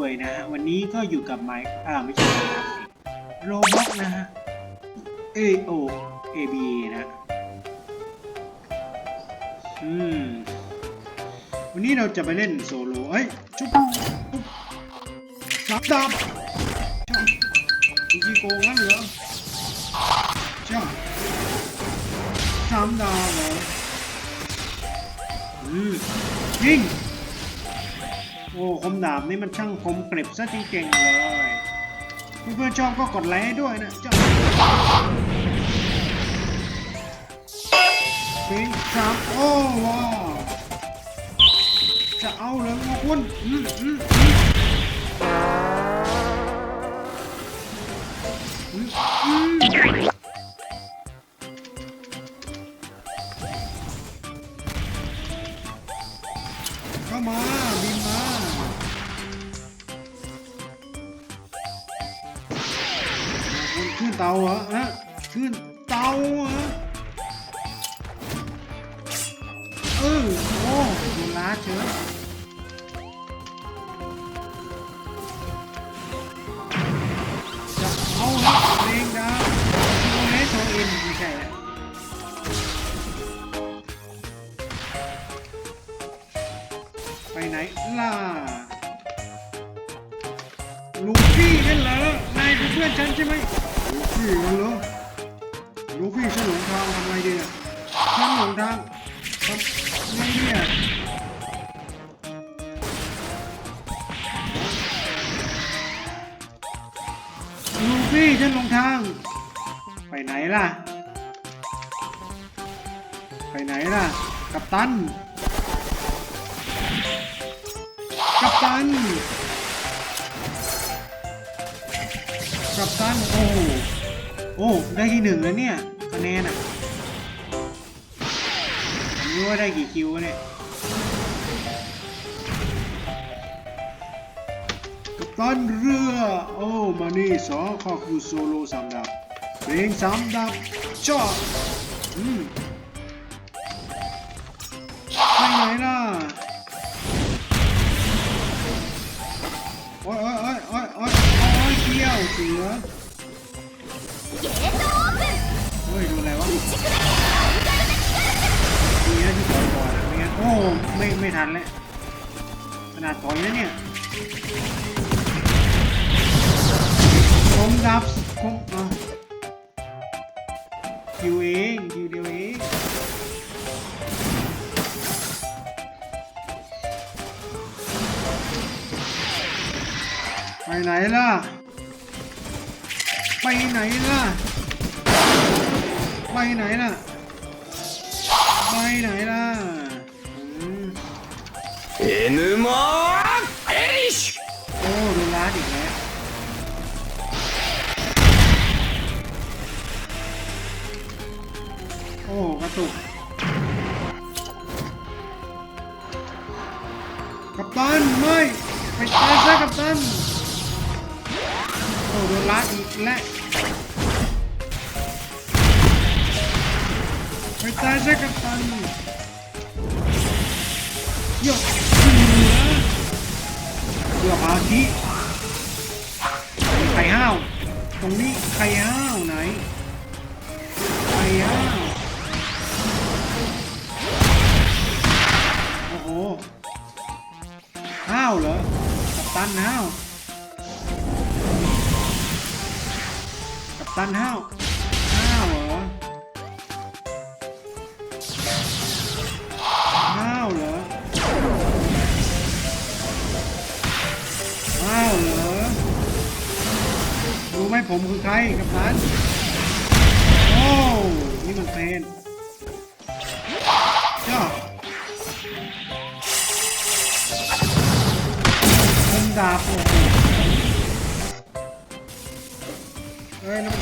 ด้วยนะฮะ วันนี้ก็อยู่กับไมค์อ่าไม่ใช่ครับโรบ็อกนะฮะ A O A B A นะ อืม วันนี้เราจะไปเล่นโซโล่เอ้ย ชุบสับดับช่างอีจีโกงั้นเหรอช่างสามดาวเหรออืมยิง โอ้คมดาบนี่มันช่างคมกริบซะจริงๆเลยเพื่อนๆชอบก็กดไลค์ให้ด้วยนะจ้าปิงครับโอ้ว้าจะเอาเลยมาคุณอืมอืมอืม เตาเหรอฮะขึ้นเตาเหรอเออโอ้โดนล้าเฉยจะเอาละเพลงดาวโมเลโซอินไม่ใช่ไปไหนล่ะลูฟี่นั่นเหรอนายคือเพื่อนฉันใช่ไหม ลูฟี่นั่นเหรอลูฟี่ฉันหลงทางทำไงดีอะฉันหลงทางทำไงดีอะลูฟี่ฉันหลงทาง ไปไหนล่ะ ไปไหนล่ะ กัปตัน กัปตัน กัปตันโอ้ อ้ได้ที่หนึ่งแล้วเนี่ยคะแนนอะผมรู้ว่าได้กี่คิวเนี่ยกัปตันเรือ โอ้มานี่สองข้อคือโซโล่สามดับเพลงสามดับชอบอืมไปไหนล่ะโอ้ยโอ้ยโอ้ยโอ้ยโอ้ยโอ้ยเกี่ยวเสือ ゲートオープン เฮ้ยดูอะไรวะดีนะที่ถอยก่อนอะไม่งั้นโอ้ไม่ไม่ทันแล้วขนาดถอยนะเนี่ยผมดับผมเอาคิวเองคิวเดียวเองไปไหนล่ะ ไปไหนล่ะ ไปไหนล่ะ ไปไหนล่ะเอ็นมอเอชโอ้ดูร้านอีกแล้วโอ้กระตุกกัปตันไม่ไปตายซะกัปตัน โอ้โดนลาดอีกแล้วไปตายซะกัปตันโยกเสือเรือาธิไข่ห้าวตรงนี้ไข่ห้าวไหนไข่ห้าวโอ้โหห้าวเหรอกัปตันห้าว ตันห้าวห้าวเหรอห้าวเหรอว้าวเหรอรู้ไหมผมคือใครกับตันโอ้นี่มันเพลนจ้าผมดาบโอ้โ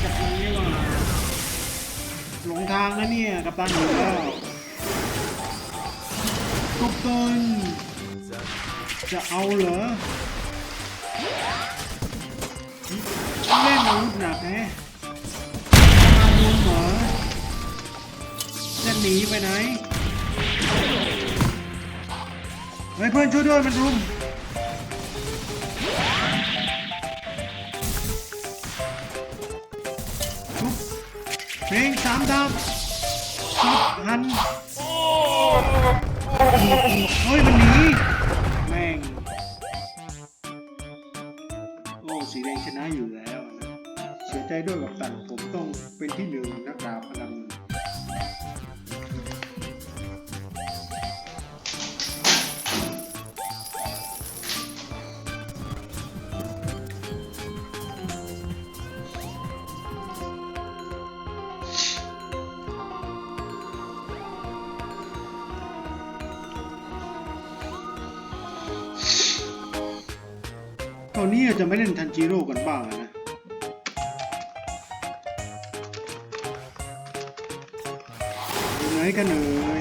งทางนะเนี่ยกับตันอยู่แล้วกัปตันจะเอาเหรอเล่นอาวุธหนักแฮะมารุมเหรอจะหนีไปไหนเฮ้ยเพื่อนช่วยด้วยมันรุม เพลงสามดาวสับหันเฮ้ยมันหนีแม่งโอ้สีแดงชนะอยู่แล้วนะเสียใจด้วยกับตันผมต้องเป็นที่หนึ่งนักดาบพลังหนึ่ง นี้จะไม่เล่นทันจิโร่กันบ้างนะ อยู่ไหนกันเอ่ย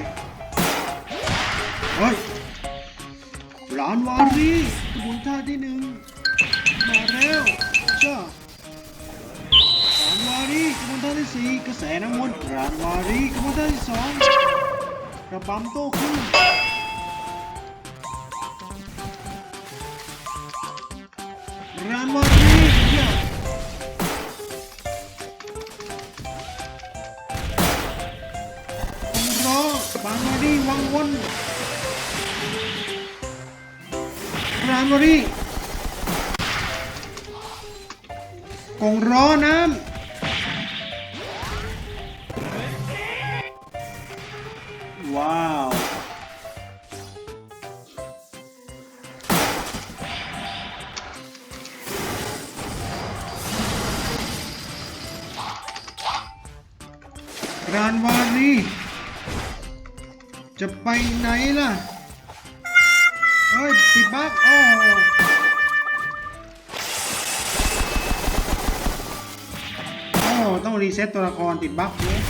เฮ้ยหลานวารีขบวนท่าที่หนึ่งมาแล้วจ้าหลานวารีขบวนท่าที่สี่กระแสน้ำมนต์หลานวารีขบวนท่าที่สองกระปั๊มโต้ขึ้น หลานวารีจ้าผมรอบามารีวังวนบามารีกงรอน้ำ จะไปไหนล่ะ เฮ้ยติดบั๊กโอ้โอ้ต้องรีเซ็ตตัวละครติดบั๊กเนี่ย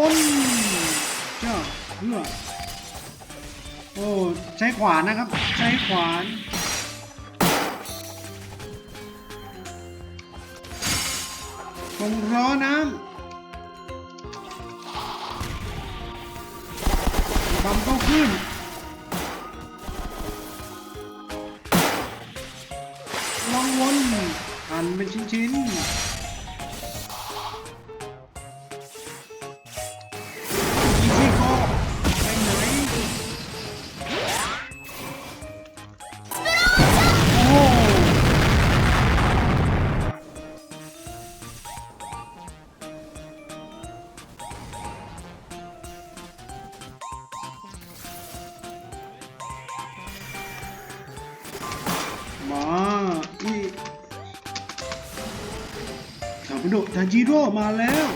น้ำวนจ้าเพื่อโอ้ใช้ขวานนะครับ ใช้ขวานคงร้อน้ำบำเข้าขึ้นวังวนหั่นเป็นชิ้นๆ มาอีทามิโดะทาจิโร่มาแล้ว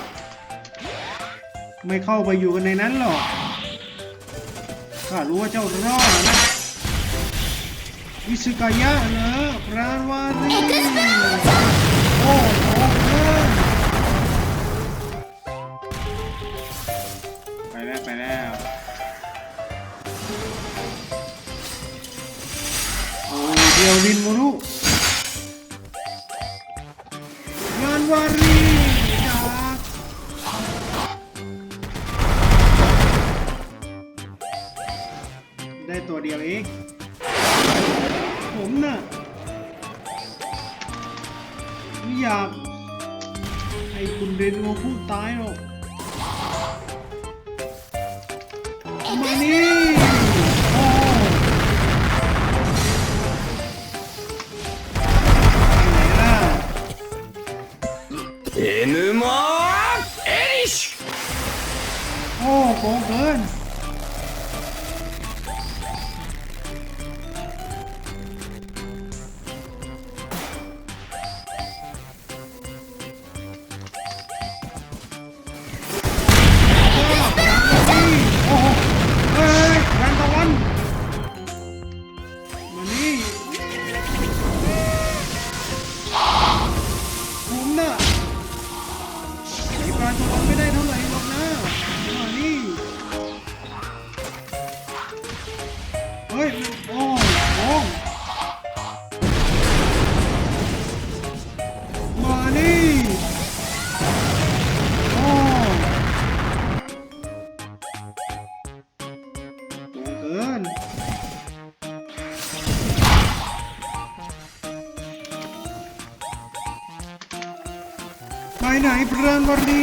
ไม่เข้าไปอยู่กันในนั้นหรอกข้ารู้ว่าเจ้ารอดนะวิสุกายะเหรอพรานวารีโอ้โห เดียวลินโมรุงานวารีจากได้ตัวเดียวเองผมน่ะไม่อยากให้คุณเรนโอพูดตายหรอกมานี่านมัไม่ได้เท่าไหร่หรอกนะมานี่เฮ้ยบอ้บอ้มานี่บอ้เกิน ఆయన ఇప్పుడు రాని